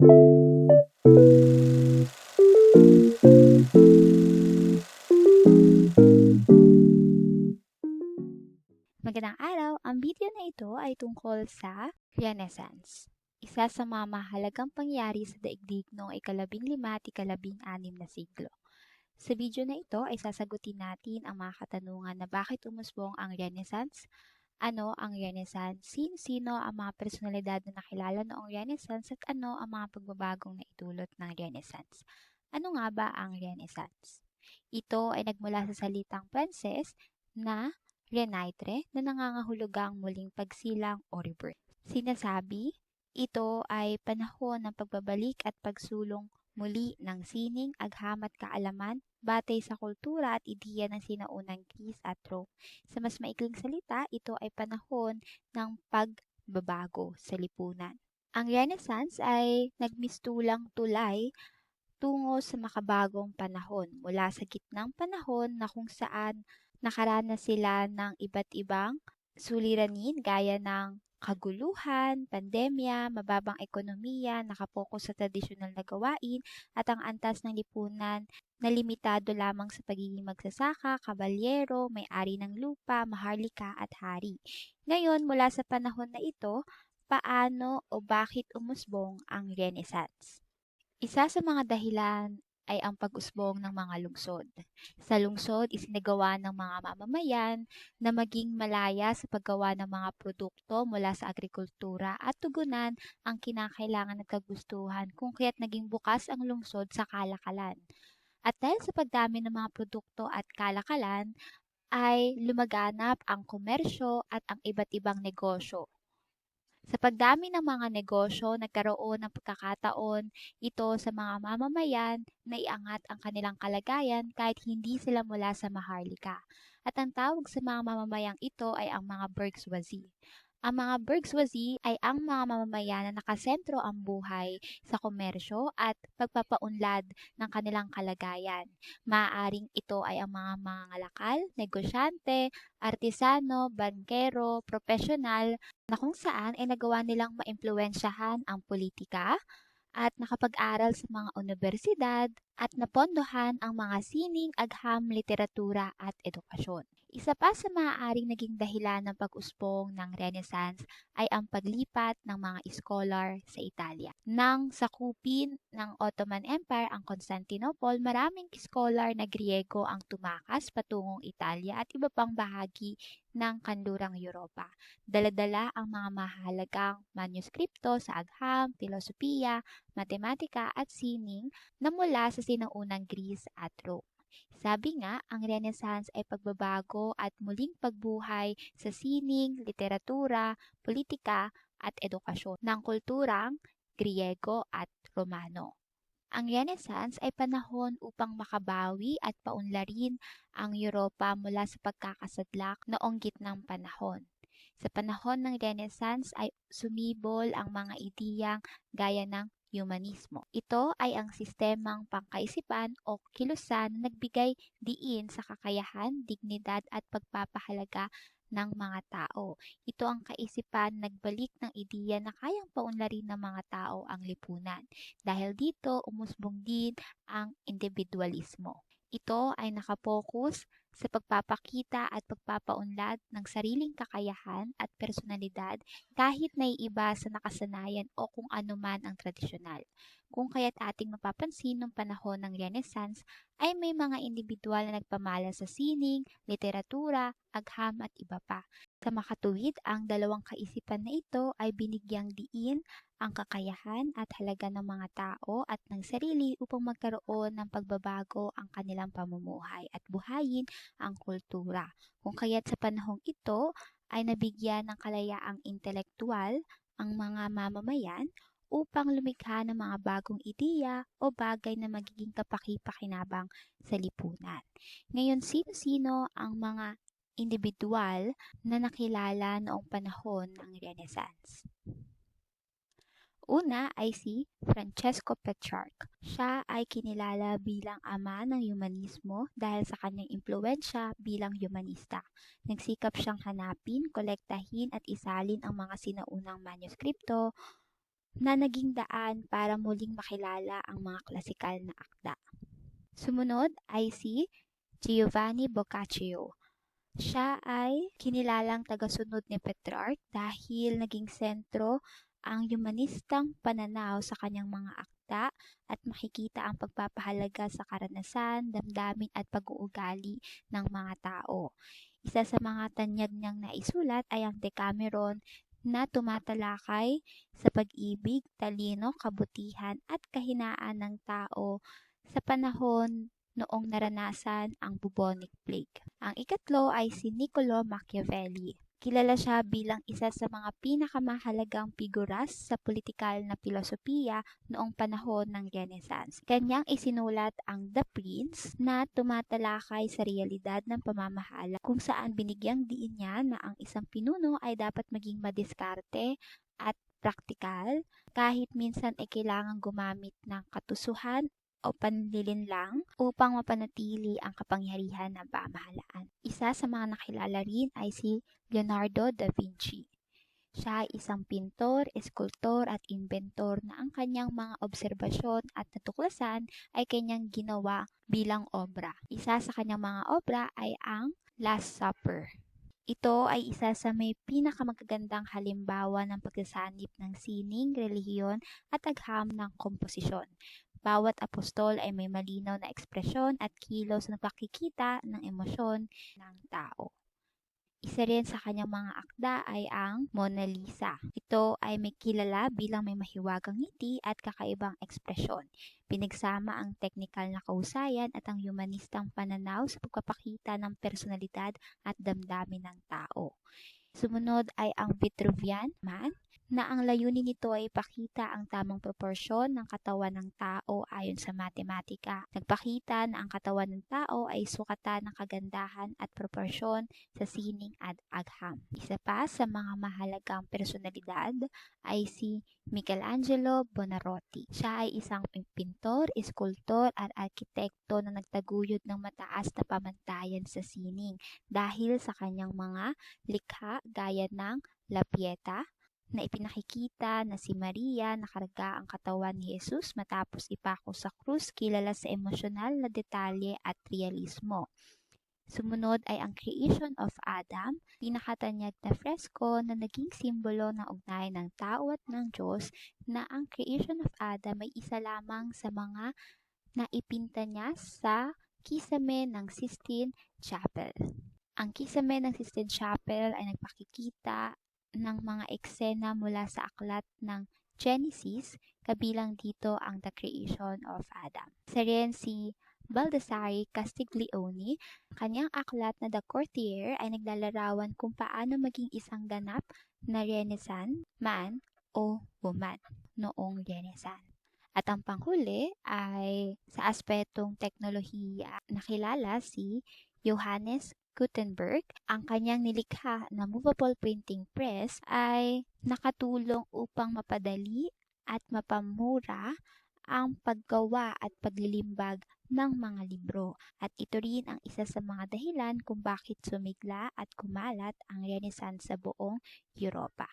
Magandang araw! Ang video na ito ay tungkol sa Renaissance, isa sa mga mahalagang pangyari sa daigdig noong ikalabing lima at ikalabing anim na siglo. Sa video na ito ay sasagutin natin ang mga katanungan na bakit umusbong ang Renaissance, ano ang Renaissance, sino-sino ang mga personalidad na nakilala noong Renaissance at ano ang mga pagbabagong naitulot ng Renaissance. Ano nga ba ang Renaissance? Ito ay nagmula sa salitang Pranses na Renaitre na nangangahulugang muling pagsilang o rebirth. Sinasabi, ito ay panahon ng pagbabalik at pagsulong muli ng sining, agham at kaalaman batay sa kultura at ideya ng sinaunang Greece at Rome. Sa mas maikling salita, ito ay panahon ng pagbabago sa lipunan. Ang Renaissance ay nagmistulang tulay tungo sa makabagong panahon mula sa gitnang panahon na kung saan nakaranas sila ng iba't ibang suliranin gaya ng kaguluhan, pandemya, mababang ekonomiya, nakapokus sa tradisyonal na gawain, at ang antas ng lipunan na limitado lamang sa pagiging magsasaka, kabalyero, may-ari ng lupa, maharlika at hari. Ngayon, mula sa panahon na ito, paano o bakit umusbong ang Renaissance? Isa sa mga dahilan ay ang pag-usbong ng mga lungsod. Sa lungsod, isinagawa ng mga mamamayan na maging malaya sa paggawa ng mga produkto mula sa agrikultura at tugunan ang kinakailangan at kagustuhan kung kaya't naging bukas ang lungsod sa kalakalan. At dahil sa pagdami ng mga produkto at kalakalan, ay lumaganap ang komersyo at ang iba't ibang negosyo. Sa pagdami ng mga negosyo, nagkaroon ng pagkakataon ito sa mga mamamayan na iangat ang kanilang kalagayan kahit hindi sila mula sa maharlika. At ang tawag sa mga mamamayang ito ay ang mga bourgeoisie. Ang mga bourgeoisie ay ang mga mamamayan na nakasentro ang buhay sa komersyo at pagpapaunlad ng kanilang kalagayan. Maaaring ito ay ang mga mangangalakal, negosyante, artisano, bankero, profesional na kung saan ay nagawa nilang maimpluwensyahan ang politika at nakapag-aral sa mga universidad at napondohan ang mga sining, agham, literatura at edukasyon. Isa pa sa maaaring naging dahilan ng pag-usbong ng Renaissance ay ang paglipat ng mga scholar sa Italia. Nang sakupin ng Ottoman Empire ang Constantinople, maraming scholar na Griego ang tumakas patungong Italia at iba pang bahagi ng kanlurang Europa. Daladala ang mga mahalagang manuskripto sa agham, filosofiya, matematika at sining na mula sa sinaunang Greece at Rome. Sabi nga, ang Renaissance ay pagbabago at muling pagbuhay sa sining, literatura, politika at edukasyon ng kulturang Griego at Romano. Ang Renaissance ay panahon upang makabawi at paunlarin ang Europa mula sa pagkakasadlak noong gitnang panahon. Sa panahon ng Renaissance ay sumibol ang mga ideyang gaya ng humanismo. Ito ay ang sistemang pangkaisipan o kilusan na nagbigay diin sa kakayahan, dignidad at pagpapahalaga ng mga tao. Ito ang kaisipan nagbalik ng ideya na kayang paunlarin ng mga tao ang lipunan. Dahil dito, umusbong din ang individualismo. Ito ay nakapokus sa pagpapakita at pagpapaunlad ng sariling kakayahan at personalidad kahit naiiba sa nakasanayan o kung ano man ang tradisyonal. Kung kaya't ating mapapansin ng panahon ng Renaissance ay may mga individual na nagpamala sa sining, literatura, agham at iba pa. Sa makatuwid, ang dalawang kaisipan na ito ay binigyang diin ang kakayahan at halaga ng mga tao at ng sarili upang magkaroon ng pagbabago ang kanilang pamumuhay at buhayin ang kultura. Kung kaya't sa panahong ito ay nabigyan ng kalayaang intelektual ang mga mamamayan upang lumikha ng mga bagong ideya o bagay na magiging kapaki-pakinabang sa lipunan. Ngayon, sino-sino ang mga individual na nakilala noong panahon ng Renaissance? Una ay si Francesco Petrarch. Siya ay kinilala bilang ama ng humanismo dahil sa kanyang impluensya bilang humanista. Nagsikap siyang hanapin, kolektahin at isalin ang mga sinaunang manuskripto, na naging daan para muling makilala ang mga klasikal na akda. Sumunod ay si Giovanni Boccaccio. Siya ay kinilalang tagasunod ni Petrarch dahil naging sentro ang humanistang pananaw sa kanyang mga akda at makikita ang pagpapahalaga sa karanasan, damdamin at pag-uugali ng mga tao. Isa sa mga tanyag niyang naisulat ay ang Decameron na tumatalakay sa pag-ibig, talino, kabutihan at kahinaan ng tao sa panahon noong naranasan ang bubonic plague. Ang ikatlo ay si Niccolo Machiavelli. Kilala siya bilang isa sa mga pinakamahalagang figuras sa politikal na filosofiya noong panahon ng Renaissance. Kanyang isinulat ang The Prince na tumatalakay sa realidad ng pamamahala kung saan binigyang diin niya na ang isang pinuno ay dapat maging madiskarte at praktikal kahit minsan ay kailangan gumamit ng katusuhan o panlilinlang upang mapanatili ang kapangyarihan ng pamahalaan. Isa sa mga nakilala rin ay si Leonardo da Vinci. Siya ay isang pintor, eskultor at inventor na ang kanyang mga obserbasyon at natuklasan ay kanyang ginawa bilang obra. Isa sa kanyang mga obra ay ang Last Supper. Ito ay isa sa may pinakamagagandang halimbawa ng pagsasanib ng sining, relihiyon at agham ng komposisyon. Bawat apostol ay may malinaw na ekspresyon at kilos na pakikita ng emosyon ng tao. Isa rin sa kanyang mga akda ay ang Mona Lisa. Ito ay may kilala bilang may mahiwagang ngiti at kakaibang ekspresyon. Pinagsama ang teknikal na kausayan at ang humanistang pananaw sa pagpapakita ng personalidad at damdamin ng tao. Sumunod ay ang Vitruvian Man na ang layunin nito ay ipakita ang tamang proporsyon ng katawan ng tao ayon sa matematika. Nagpakita na ang katawan ng tao ay sukatan ng kagandahan at proporsyon sa sining at agham. Isa pa sa mga mahalagang personalidad ay si Michelangelo Bonarotti. Siya ay isang pintor, eskultor at arkitekto na nagtaguyod ng mataas na pamantayan sa sining dahil sa kanyang mga likha gaya ng La Pieta, na ipinakikita na si Maria nakarga ang katawan ni Jesus matapos ipako sa krus kilala sa emosyonal na detalye at realismo. Sumunod ay ang Creation of Adam, pinakatanyag na fresko na naging simbolo ng ugnayan ng tao at ng Diyos na ang Creation of Adam ay isa lamang sa mga naipinta niya sa kisame ng Sistine Chapel. Ang kisame ng Sistine Chapel ay nagpakikita ng mga eksena mula sa aklat ng Genesis, kabilang dito ang The Creation of Adam. Sa rin si Baldassare Castiglione, kanyang aklat na The Courtier ay naglalarawan kung paano maging isang ganap na Renaissance man o woman noong Renaissance. At ang panghuli ay sa aspetong teknolohiya nakilala si Johannes Gutenberg, ang kanyang nilikha na movable printing press ay nakatulong upang mapadali at mapamura ang paggawa at paglilimbag ng mga libro. At ito rin ang isa sa mga dahilan kung bakit sumigla at kumalat ang Renaissance sa buong Europa.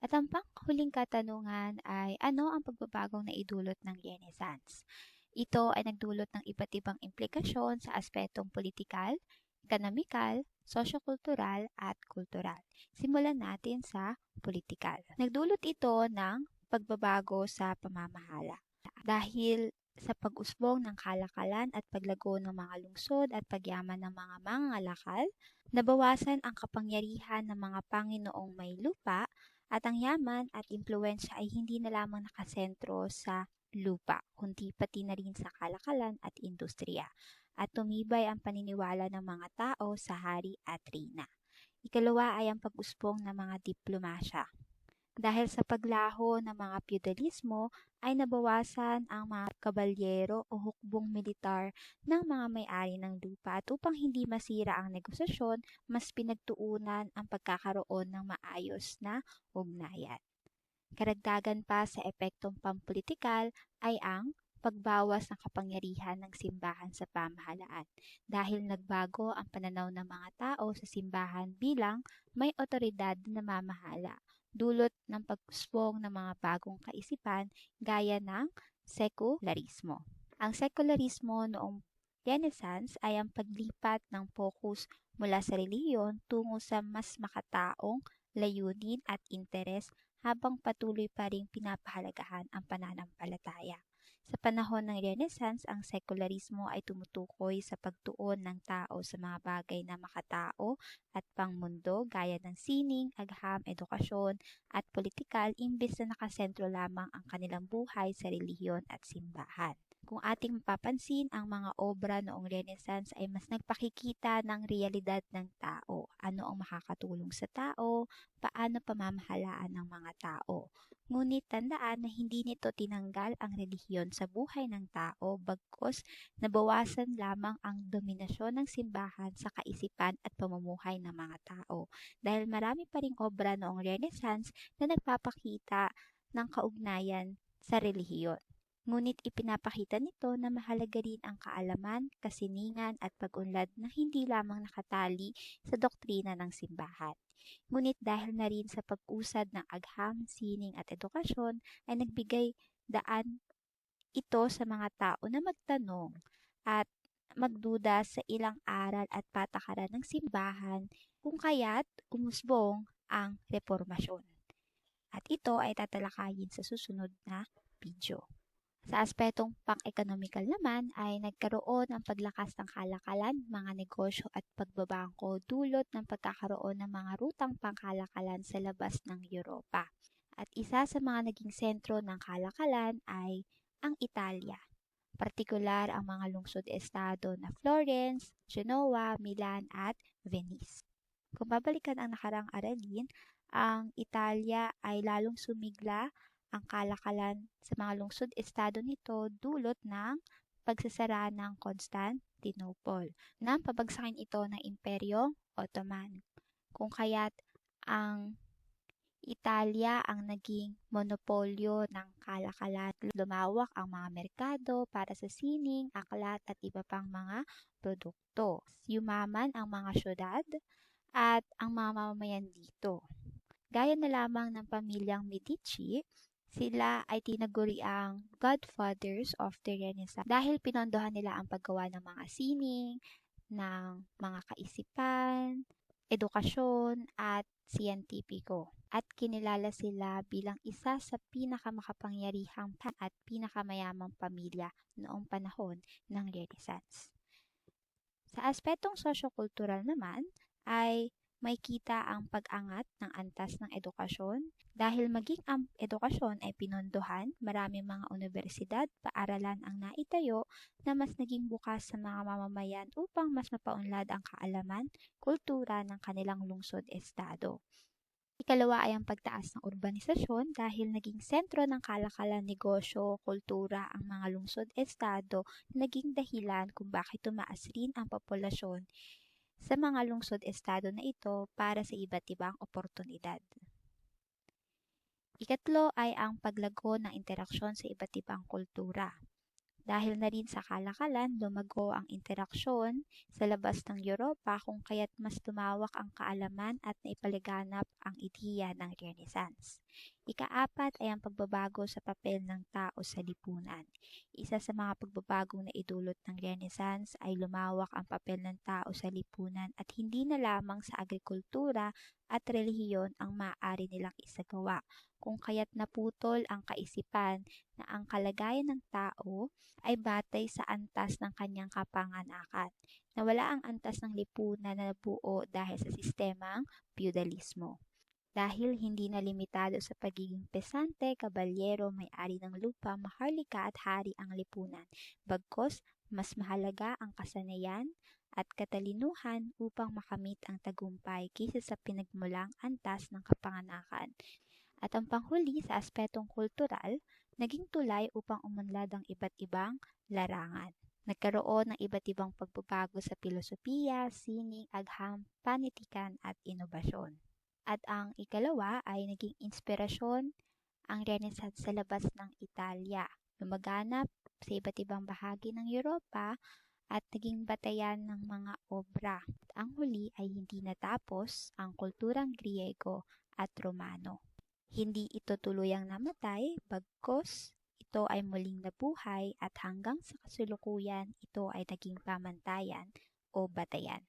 At ang panghuling katanungan ay ano ang pagbabagong naidulot ng Renaissance? Ito ay nagdulot ng iba't ibang implikasyon sa aspetong politikal, ekonomikal, sosyokultural at kultural. Simulan natin sa politikal. Nagdulot ito ng pagbabago sa pamamahala. Dahil sa pag-usbong ng kalakalan at paglago ng mga lungsod at pagyaman ng mga mangangalakal, nabawasan ang kapangyarihan ng mga Panginoong may lupa at ang yaman at impluensya ay hindi na lamang nakasentro sa lupa, kundi pati na rin sa kalakalan at industriya at tumibay ang paniniwala ng mga tao sa hari at rina. Ikalawa ay ang pag-usbong ng mga diplomasya. Dahil sa paglaho ng mga feudalismo ay nabawasan ang mga kabalyero o hukbong militar ng mga may-ari ng lupa at upang hindi masira ang negosasyon, mas pinagtuunan ang pagkakaroon ng maayos na ugnayan. Karagdagan pa sa epektong pampolitikal ay ang pagbawas ng kapangyarihan ng simbahan sa pamahalaan dahil nagbago ang pananaw ng mga tao sa simbahan bilang may otoridad na mamahala. dulot ng pag-usbong ng mga bagong kaisipan gaya ng sekularismo. Ang sekularismo noong Renaissance ay ang paglipat ng focus mula sa relihiyon tungo sa mas makataong layunin at interes habang patuloy pa rin pinapahalagahan ang pananampalataya. Sa panahon ng Renaissance, ang sekularismo ay tumutukoy sa pagtuon ng tao sa mga bagay na makatao at pangmundo gaya ng sining, agham, edukasyon at politikal imbes na nakasentro lamang ang kanilang buhay sa relihiyon at simbahan. Kung ating mapapansin, ang mga obra noong Renaissance ay mas nagpakikita ng realidad ng tao. Ano ang makakatulong sa tao, paano pamamahalaan ng mga tao. Ngunit tandaan na hindi nito tinanggal ang relihiyon sa buhay ng tao bagkos nabawasan lamang ang dominasyon ng simbahan sa kaisipan at pamumuhay ng mga tao. Dahil marami pa ring obra noong Renaissance na nagpapakita ng kaugnayan sa relihiyon. Ngunit ipinapakita nito na mahalaga rin ang kaalaman, kasiningan at pag-unlad na hindi lamang nakatali sa doktrina ng simbahan. Ngunit dahil na rin sa pag-usad ng agham, sining at edukasyon ay nagbigay daan ito sa mga tao na magtanong at magduda sa ilang aral at patakaran ng simbahan kung kaya't umusbong ang reformasyon. At ito ay tatalakayin sa susunod na video. Sa aspetong pang-ekonomikal naman ay nagkaroon ng paglakas ng kalakalan, mga negosyo at pagbabangko dulot ng pagkakaroon ng mga rutang pangkalakalan sa labas ng Europa. At isa sa mga naging sentro ng kalakalan ay ang Italia. Partikular ang mga lungsod-estado na Florence, Genoa, Milan at Venice. Kung babalikan ang nakarang aralin, ang Italia ay lalong sumigla ang kalakalan sa mga lungsod-estado nito dulot ng pagsasara ng Constantinople nang pabagsakin ito ng Imperyo Ottoman. Kung kaya't ang Italia ang naging monopolyo ng kalakalan. Lumawak ang mga merkado para sa sining, aklat at iba pang mga produkto. Yumaman ang mga syudad at ang mga mamamayan dito. Gaya na lamang ng pamilyang Medici, sila ay tinaguri ang godfathers of the Renaissance dahil pinondohan nila ang paggawa ng mga sining, ng mga kaisipan, edukasyon at siyentipiko. At kinilala sila bilang isa sa pinakamakapangyarihang at pinakamayamang pamilya noong panahon ng Renaissance. Sa aspetong sosyo-kultural naman ay may kita ang pag-angat ng antas ng edukasyon. Dahil maging ang edukasyon ay pinondohan, marami mga universidad, paaralan ang naitayo na mas naging bukas sa mga mamamayan upang mas mapaunlad ang kaalaman, kultura ng kanilang lungsod-estado. Ikalawa ay ang pagtaas ng urbanisasyon dahil naging sentro ng kalakalan, negosyo, kultura ang mga lungsod-estado na naging dahilan kung bakit tumaas rin ang populasyon sa mga lungsod-estado na ito para sa iba't ibang oportunidad. Ikatlo ay ang paglago ng interaksyon sa iba't ibang kultura. Dahil na rin sa kalakalan, lumago ang interaksyon sa labas ng Europa kung kaya't mas tumawak ang kaalaman at naipaliganap ang ideya ng Renaissance. Ikaapat ay ang pagbabago sa papel ng tao sa lipunan. Isa sa mga pagbabagong na idulot ng Renaissance ay lumawak ang papel ng tao sa lipunan at hindi na lamang sa agrikultura at relihiyon ang maaari nilang isagawa, kung kaya't naputol ang kaisipan na ang kalagayan ng tao ay batay sa antas ng kanyang kapanganakan. Nawala ang antas ng lipunan na nabuo dahil sa sistemang feudalismo. Dahil hindi na limitado sa pagiging pesante, kabalyero, may-ari ng lupa, maharlika at hari ang lipunan. Bagkos, mas mahalaga ang kasanayan at katalinuhan upang makamit ang tagumpay kaysa sa pinagmulang antas ng kapanganakan. At ang panghuli sa aspetong kultural, naging tulay upang umunlad ang iba't ibang larangan. Nagkaroon ng iba't ibang pagbabago sa filosofiya, sining, agham, panitikan at inobasyon. At ang ikalawa ay naging inspirasyon ang Renaissance sa labas ng Italia. Lumaganap sa iba't ibang bahagi ng Europa at naging batayan ng mga obra. At ang huli ay hindi natapos ang kulturang Griego at Romano. Hindi ito tuluyang namatay, bagkos ito ay muling nabuhay at hanggang sa kasulukuyan ito ay naging pamantayan o batayan.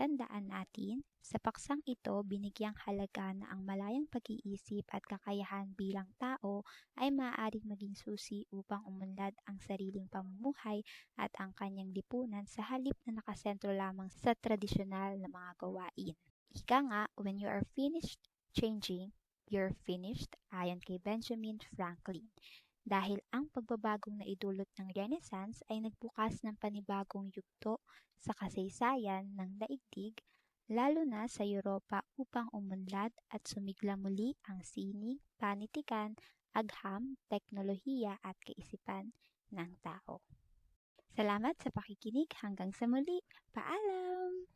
Tandaan natin, sa paksang ito binigyang halaga na ang malayang pag-iisip at kakayahan bilang tao ay maaaring maging susi upang umunlad ang sariling pamumuhay at ang kanyang lipunan sa halip na nakasentro lamang sa tradisyonal na mga gawain. Ika nga, when you are finished changing, you're finished ayon kay Benjamin Franklin dahil ang pagbabagong naidulot ng Renaissance ay nagbukas ng panibagong yugto sa kasaysayan ng daigdig, lalo na sa Europa upang umunlad at sumigla muli ang sining, panitikan, agham, teknolohiya at kaisipan ng tao. Salamat sa pakikinig hanggang sa muli. Paalam!